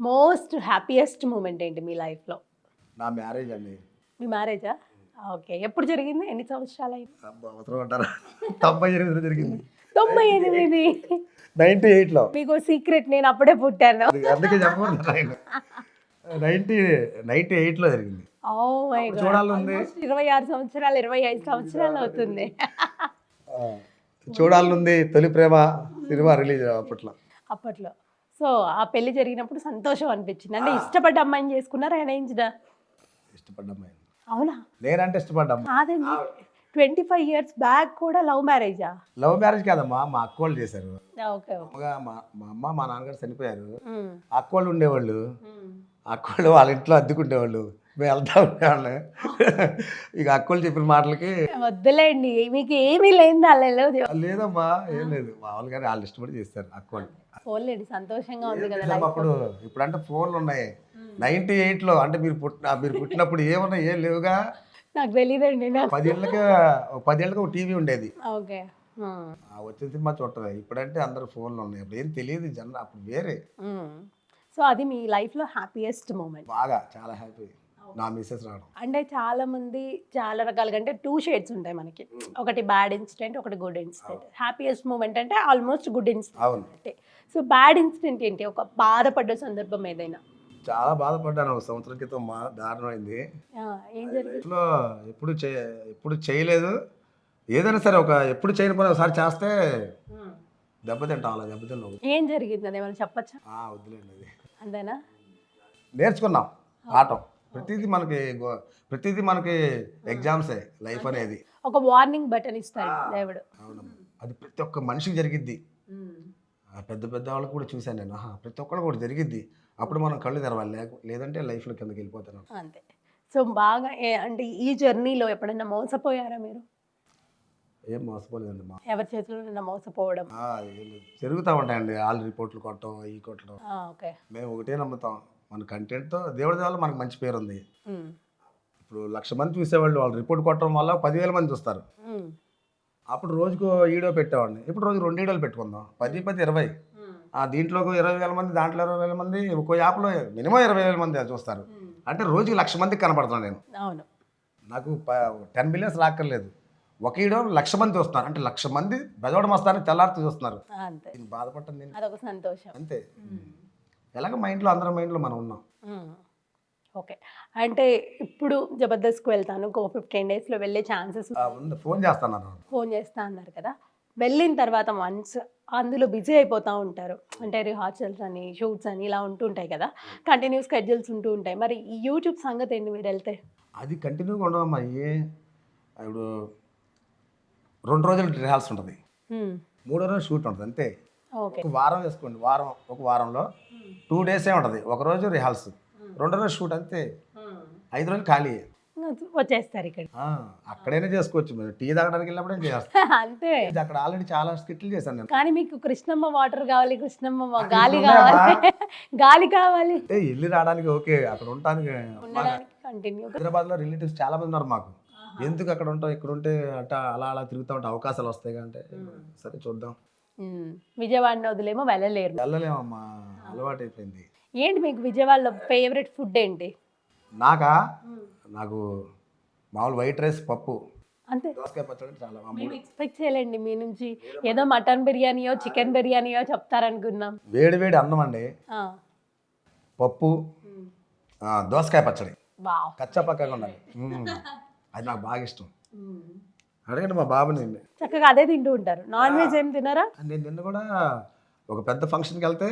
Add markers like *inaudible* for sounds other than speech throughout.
Most happiest moment ఏంటి మీ లైఫ్లో? నా మ్యారేజ్ అండి. మీ మ్యారేజా? ఓకే. ఎప్పుడు జరిగింది? ఎన్ని సంవత్సరాలు అయింది అవసరం అంటారా? తొంభై ఎనిమిదిలో జరిగింది. తొంభై ఎనిమిది. నైన్టీ ఎయిట్లో. మీకు సీక్రెట్ నేను అప్పుడే పుట్టాను. అందుకే చెప్పకూడదు నైన్టీ నైన్టీ ఎయిట్లో జరిగింది. ఓ మై చూడాలనుంది ఇరవై ఆరు సంవత్సరాలు ఇరవై ఐదు సంవత్సరాలు అవుతుంది. చూడాలనుంది తొలి ప్రేమ సినిమా రిలీజ్ అప్పట్లో. అప్పట్లో. సో ఆ పెళ్ళి జరిగినప్పుడు సంతోషం అనిపించింది. అంటే ఇష్టపడ్డ అమ్మాయిని చేసుకున్నారా అరేంజ్డా ఇష్టపడ్డ అమ్మాయి. అవునా? నేనంటే ఇష్టపడ్డ కాదండి. ట్వంటీ ఫైవ్ ఇయర్స్ బ్యాక్ కూడా లవ్ మ్యారేజా లవ్ మ్యారేజ్ కాదమ్మా మా అక్క వాళ్ళు చేశారు ఓకే అమ్మగా మా మా అమ్మ మా నాన్నగారు చనిపోయారు. అక్క వాళ్ళు ఉండేవాళ్ళు. అక్క వాళ్ళు ఇంట్లో అద్దెకుండేవాళ్ళు వెళ్తా ఉండేవాళ్ళు ఇక అక్క వాళ్ళు చెప్పిన మాటలకి వద్దులేండి మీకు ఏమీ లేని అల్లెలో లేదమ్మా ఏం లేదు. మామూలుగానే వాళ్ళు ఇష్టపడి చేస్తారు అక్క వాళ్ళు పోలేండి సంతోషంగా ఉంది కదా అప్పుడు ఇప్పుడంటే ఫోన్లు ఉన్నాయి. నైన్టీ ఎయిట్లో అంటే మీరు పుట్టిన మీరు పుట్టినప్పుడు ఏమన్నా ఏం లేవుగా? నాకు తెలియదండి పదేళ్ళకి పదేళ్ళకి ఒక టీవీ ఉండేది. ఓకే. ఆ. వచ్చిన సినిమా చూడటమే. ఇప్పుడంటే అందరు ఫోన్లు ఉన్నాయి. అప్పుడు ఏం తెలియదు జన అప్పుడు వేరే. సో అది మీ లైఫ్లో హ్యాపీయెస్ట్ మూమెంట్ బాగా చాలా హ్యాపీ నా మిస్సెస్ రావడం. అంటే చాలా మంది చాలా రకాలుగా అంటే టూ షేడ్స్ ఉంటాయి మనకి. ఒకటి బ్యాడ్ ఇన్సిడెంట్ ఒకటి గుడ్ ఇన్సిడెంట్ హ్యాపీయెస్ట్ మూమెంట్ అంటే almost good incident so bad incident ఏంటి? ఒక బాధపడ్డ సందర్భం ఏదైనా? చాలా బాధపడ్డాను. ఒక సంవత్సరం క్రితం మా దారుణమైంది ఆ, ఏం జరిగింది? లైఫ్లో ఎప్పుడు ఎప్పుడు చేయలేదు. ఏదైనా సరే ఒక ఎప్పుడు చేయని పని ఒకసారి చేస్తే దెబ్బతింటాం అలా దెబ్బతిన్నాం. ఏం జరిగింది? అది ఏమైనా చెప్పచ్చా? వద్దులేండి అది. అంతేనా? నేర్చుకున్నాం ఆటం. ప్రతిదీ మనకి ప్రతిదీ మనకి ఎగ్జామ్సే లైఫ్ అనేది. ఒక వార్నింగ్ బటన్ ఇస్తాడు దేవుడు. అవునమ్మా అది ప్రతి ఒక్క మనిషికి జరిగిద్ది. పెద్ద పెద్ద వాళ్ళకి కూడా చూశాను నేను. ఆహా, ప్రతి ఒక్కళ్ళు కూడా జరిగిద్ది. అప్పుడు మనం కళ్ళు తెరవాలి. లేక లేదంటే లైఫ్లో కిందకి వెళ్ళిపోతాను అంతే. సో బాగా అంటే ఈ జర్నీలో ఎప్పుడైనా మోసపోయారా మీరు? ఏం మోసపోలేదండి మా ఎవరి చేతిలో మోసపోవడం. జరుగుతూ ఉంటాయండి. వాళ్ళ రిపోర్ట్లు కొట్టడం ఈ కొట్టడం. మేము ఒకటే నమ్ముతాం. మన కంటెంట్తో దేవుడి వల్ల మనకు మంచి పేరు ఉంది ఇప్పుడు లక్ష మంది చూసేవాళ్ళు వాళ్ళు రిపోర్ట్ కొట్టడం వల్ల పదివేల మంది చూస్తారు. అప్పుడు రోజుకు వీడియో పెట్టేవాడిని. ఇప్పుడు రోజు రెండు వీడియోలు పెట్టుకుందాం. పది పది ఇరవై. దీంట్లో ఇరవై వేల మంది దాంట్లో ఇరవై వేల మంది ఒక్కో యాప్లో మినిమం ఇరవై వేల మంది చూస్తారు. అంటే రోజుకి లక్ష మందికి కనపడుతున్నాను నేను. అవును. నాకు టెన్ మిలియన్స్ రాక్కర్లేదు. ఒక వీడియో లక్ష మంది చూస్తున్నారు. అంటే లక్ష మంది బెజవాడ మస్తాన్ని తెల్లారితో చూస్తున్నారు. బాధపడటం అంతే. ఎలాగ మైండ్లో అందరం మైండ్లో మనం ఉన్నాం. ఓకే. అంటే ఇప్పుడు జబర్దస్త్కి వెళ్తాను. ఇంకో ఫిఫ్టీన్ డేస్లో వెళ్ళే ఛాన్సెస్ ఉంది ఫోన్ చేస్తాను ఫోన్ చేస్తా అన్నారు కదా. వెళ్ళిన తర్వాత వన్స్ అందులో బిజీ అయిపోతూ ఉంటారు. అంటే రిహార్సల్స్ అని షూట్స్ అని ఇలా ఉంటుంటాయి కదా. కంటిన్యూ స్కెడ్యూల్స్ ఉంటూ ఉంటాయి. మరి ఈ యూట్యూబ్ సంగతి ఏంటి మీరు వెళ్తే? అది కంటిన్యూగా ఉండవమ్మా ఏ ఇప్పుడు రెండు రోజులు రిహార్సల్ ఉంటుంది. మూడో రోజు షూట్ ఉంటుంది. అంతే. ఓకే. ఒక వారం వేసుకోండి. వారం ఒక వారంలో టూ డేసే ఉంటుంది. ఒక రోజు రిహార్సల్ రెండో రోజు షూట్ అంతే. ఐదు రోజులు ఖాళీ. వచ్చేస్తారు ఇక్కడ. ఆ, అక్కడైనా చేసుకోవచ్చు. మీరు టీ తాగడానికి వెళ్ళినప్పుడు చేస్తాను *laughs* అంతే. అక్కడ ఆల్రెడీ చాలా స్కిట్లు చేశాను నేను. కానీ మీకు కృష్ణమ్మ వాటర్ కావాలి కృష్ణమ్మ *laughs* గాలి? కావాలి. గాలి కావాలి. అంటే వెళ్ళి రావడానికి ఓకే. అక్కడ ఉండడానికి కంటిన్యూ హైదరాబాద్లో రిలేటివ్స్ చాలా మంది ఉన్నారు మాకు. ఎందుకు అక్కడ ఉంటాం ఇక్కడ ఉంటే అట్ట అలా అలా తిరుగుతూ ఉంటే అవకాశాలు వస్తాయి అంటే. సరే చూద్దాం. విజయవాడని వదిలేమో వెళ్ళలేరు. వెళ్ళలేమమ్మా అలవాటు అయిపోయింది ఏంటి మీకు విజయవాడలో ఫేవరెట్ ఫుడ్ ఏంటి? నాకా? నాకు మామూలు వైట్ రైస్ పప్పు. అంతే. దోసకాయ పచ్చడి చాలా మేము ఎక్స్పెక్ట్ చేయలేండి మీ నుంచి ఏదో మటన్ బిర్యానీయో చికెన్ బిర్యానీయో చెప్తారనుకున్నాం. వేడి వేడి అన్నం అండి. పప్పు దోసకాయ పచ్చడి. వావ్. కచ్చా పక్కగా ఉండాలి. అది నాకు బాగా ఇష్టం. అడగండి మా బాబుని. చక్కగా అదే తింటూ ఉంటారు. నాన్ వెజ్ ఏం తినరా? నేను నిన్న కూడా ఒక పెద్ద ఫంక్షన్కి వెళ్తే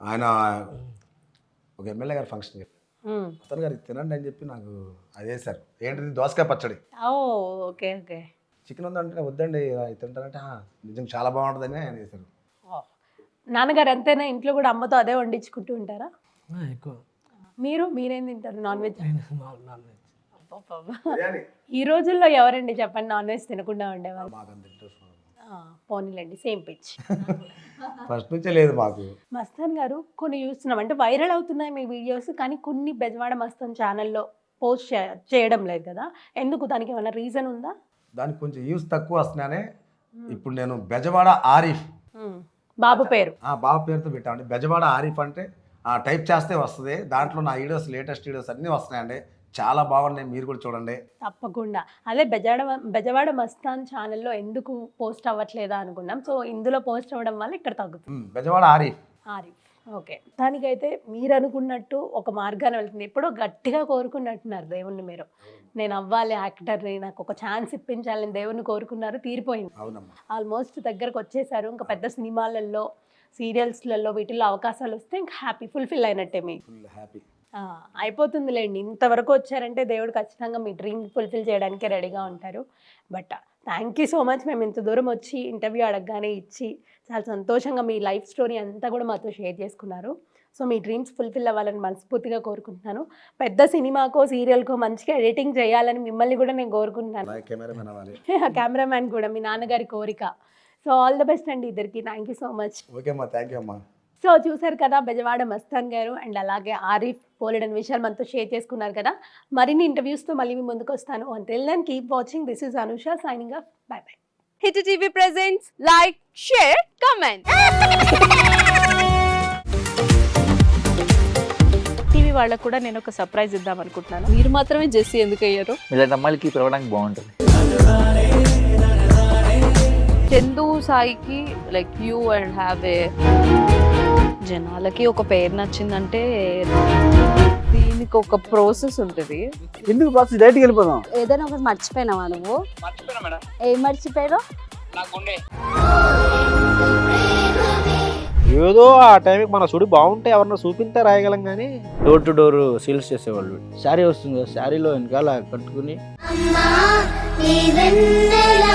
ఆయన ఒక ఎమ్మెల్యే గారి ఫంక్షన్కి. అతను గారికి తినండి అని చెప్పి నాకు అది వేశారు. ఏంటిది? దోసకాయ పచ్చడి. ఓ ఓకే ఓకే. చికెన్ ఉందంటే వద్దండి తింటానంటే "ఆ, నిజంగా చాలా బాగుంటుందని ఆయన వేశారు. ఓ. నాన్నగారు అంతేనా ఇంట్లో కూడా అమ్మతో అదే వండించుకుంటూ ఉంటారా? ఎక్కువ. మీరు మీరేం తింటారు? నాన్ వెజ్ నేను మామూలు నాన్ వెజ్ ఈ రోజుల్లో ఎవరండి చెప్పండి? నాన్ వెజ్ తినకుండా ఉండేవాళ్ళు? పోనీలేండి సేమ్ పిచ్ ఫస్ట్ నుంచే లేదు మాకు. మస్తాన్ గారు కొన్ని చూస్తున్నాం. అంటే వైరల్ అవుతున్నాయి మీ వీడియోస్ కానీ కొన్ని బెజవాడ మస్తాన్ ఛానల్లో పోస్ట్ చేయడం లేదు కదా? ఎందుకు? దానికి ఏమైనా రీజన్ ఉందా? దానికి కొంచెం యూస్ తక్కువ వస్తున్నానే. ఇప్పుడు నేను బెజవాడ ఆరిఫ్. బాబు పేరు. ఆ బాబు పేరుతో పెట్టామండి బెజవాడ ఆరిఫ్ అంటే ఆ టైప్ చేస్తే వస్తుంది. దాంట్లో నా వీడియోస్ లేటెస్ట్ వీడియోస్ అన్నీ వస్తున్నాయండి. చాలా బాగున్నాయి. మీరు కూడా చూడండి. తప్పకుండా. అదే బెజవాడ బెజవాడ మస్తాన్ ఛానల్లో ఎందుకు పోస్ట్ అవ్వట్లేదా అనుకున్నాం. సో ఇందులో పోస్ట్ అవ్వడం వల్ల ఇక్కడ తగ్గుతుంది. బెజవాడ ఆరిఫ్. ఆరిఫ్. ఓకే. దానికైతే మీరు అనుకున్నట్టు ఒక మార్గాన్ని వెళ్తుంది. ఎప్పుడో గట్టిగా కోరుకున్నట్టున్నారు దేవుణ్ణి మీరు. నేను అవ్వాలి యాక్టర్ని. నాకు ఒక ఛాన్స్ ఇప్పించాలని దేవుణ్ణి కోరుకున్నారు. తీరిపోయింది. ఆల్మోస్ట్ దగ్గరకు వచ్చేసారు. ఇంకా పెద్ద సినిమాలలో సీరియల్స్లలో వీటిల్లో అవకాశాలు వస్తే ఇంకా హ్యాపీ ఫుల్ఫిల్ అయినట్టే మీ హ్యాపీ. అయిపోతుందిలేండి. ఇంతవరకు వచ్చారంటే దేవుడు ఖచ్చితంగా మీ డ్రీమ్ ఫుల్ఫిల్ చేయడానికి రెడీగా ఉంటారు. But thank you so much మేము ఇంత దూరం వచ్చి ఇంటర్వ్యూ అడగగానే ఇచ్చి చాలా సంతోషంగా మీ లైఫ్ స్టోరీ అంతా కూడా మాతో షేర్ చేసుకున్నారు. సో మీ డ్రీమ్స్ ఫుల్ఫిల్ అవ్వాలని మనస్ఫూర్తిగా కోరుకుంటున్నాను. పెద్ద సినిమాకో సీరియల్కో మంచిగా ఎడిటింగ్ చేయాలని మిమ్మల్ని కూడా నేను కోరుకుంటున్నాను. కెమెరామ్యాన్ *laughs* కూడా మీ నాన్నగారి కోరిక. సో ఆల్ ద బెస్ట్ అండి ఇద్దరికి. Thank you so much. Okay అమ్మా. థ్యాంక్ యూ అమ్మా. సో చూసారు కదా బెజవాడ మస్తాన్ గారు అండ్ అలాగే ఆరిఫ్ పోలెడన్ విషయాలు మనతో షేర్ చేసుకున్నారు కదా. మరిన్ని ఇంటర్వ్యూస్తో మళ్ళీ మీ ముందుకు వస్తాను. Until then keep watching this is Anusha signing off bye bye hit TV presents like share comment TV వాళ్ళకు కూడా నేను ఒక సర్ప్రైజ్ ఇద్దాం అనుకుంటున్నాను. మీరు మాత్రమే జెస్సీ ఎందుకు అయ్యారు? ఇలాంటి అమ్మాయిలకి పిలవడానికి బాగుంటుంది. చందు సాయికి like you and have a జనాలకి ఒక పేరు నచ్చిందంటే దీనికి ఒక ప్రాసెస్ ఉంటుంది. ఎందుకు బాక్స్ డైరెక్ట్కి వెళ్ళిపోదాం. ఏదైనా ఒకటి మర్చిపోయినావా నువ్వు? ఏం మర్చిపోయావు ఏదో ఆ టైంకి మన సుడి బాగుంటే ఎవరన్నా చూపిస్తే రాయగలం కానీ డోర్ టు డోర్ సేల్స్ చేసేవాళ్ళు. శారీ వస్తుంది కదా శారీలో వెనకాల కట్టుకుని. అమ్మా నీ వెన్నెలా?